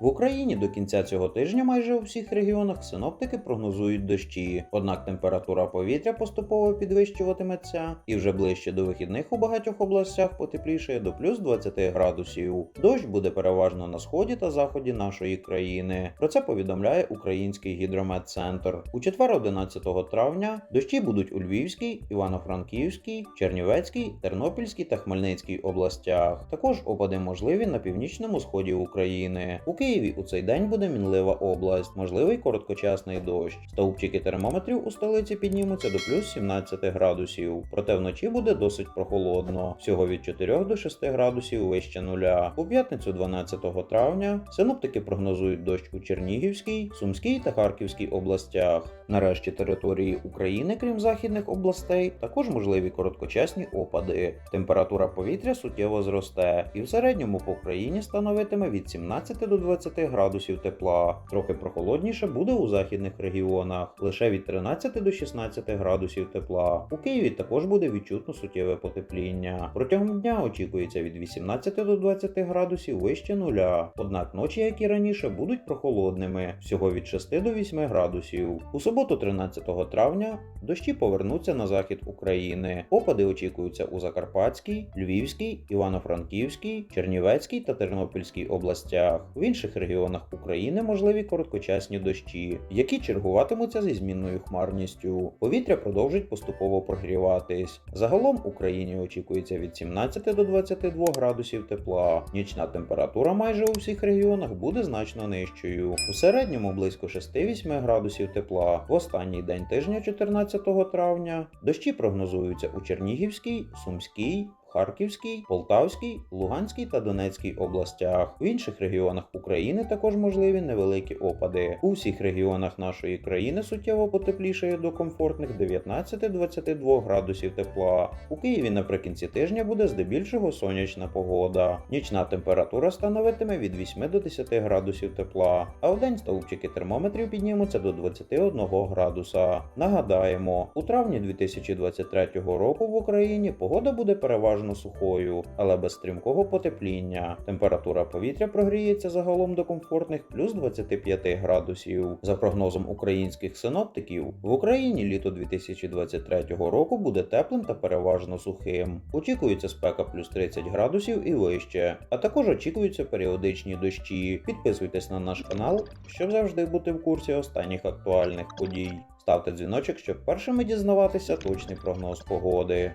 В Україні до кінця цього тижня майже у всіх регіонах синоптики прогнозують дощі, однак температура повітря поступово підвищуватиметься, і вже ближче до вихідних у багатьох областях потеплішає до плюс 20 градусів. Дощ буде переважно на сході та заході нашої країни. Про це повідомляє Український гідрометцентр. У четвер, 11 травня, дощі будуть у Львівській, Івано-Франківській, Чернівецькій, Тернопільській та Хмельницькій областях. Також опади можливі на північному сході України. У Києві у цей день буде мінлива область, можливий короткочасний дощ. Стовпчики термометрів у столиці піднімуться до плюс 17 градусів. Проте вночі буде досить прохолодно, всього від 4 до 6 градусів вище нуля. У п'ятницю 12 травня синоптики прогнозують дощ у Чернігівській, Сумській та Харківській областях. Нарешті території України, крім західних областей, також можливі короткочасні опади. Температура повітря суттєво зросте, і в середньому по країні становитиме від 17 до 20 градусів тепла. Трохи прохолодніше буде у західних регіонах, лише від 13 до 16 градусів тепла. У Києві також буде відчутно суттєве потепління. Протягом дня очікується від 18 до 20 градусів вище нуля. Однак ночі, як і раніше, будуть прохолодними всього від 6 до 8 градусів. У суботу, 13 травня, дощі повернуться на захід України. Опади очікуються у Закарпатській, Львівській, Івано-Франківській, Чернівецькій та Тернопільській областях. В інших регіонах України можливі короткочасні дощі, які чергуватимуться зі змінною хмарністю. Повітря продовжить поступово прогріватись. Загалом Україні очікується від 17 до 22 градусів тепла. Нічна температура майже у всіх регіонах буде значно нижчою. У середньому близько 6-8 градусів тепла. В останній день тижня, 14 травня, дощі прогнозуються у Чернігівській, Сумській. Харківській, Полтавській, Луганській та Донецькій областях. В інших регіонах України також можливі невеликі опади. У всіх регіонах нашої країни суттєво потеплішає до комфортних 19-22 градусів тепла. У Києві наприкінці тижня буде здебільшого сонячна погода. Нічна температура становитиме від 8 до 10 градусів тепла, а вдень стовпчики термометрів піднімуться до 21 градуса. Нагадаємо, у травні 2023 року в Україні погода буде переважно сухою, але без стрімкого потепління. Температура повітря прогріється загалом до комфортних плюс 25 градусів. За прогнозом українських синоптиків, в Україні літо 2023 року буде теплим та переважно сухим. Очікується спека плюс 30 градусів і вище, а також очікуються періодичні дощі. Підписуйтесь на наш канал, щоб завжди бути в курсі останніх актуальних подій. Ставте дзвіночок, щоб першими дізнаватися точний прогноз погоди.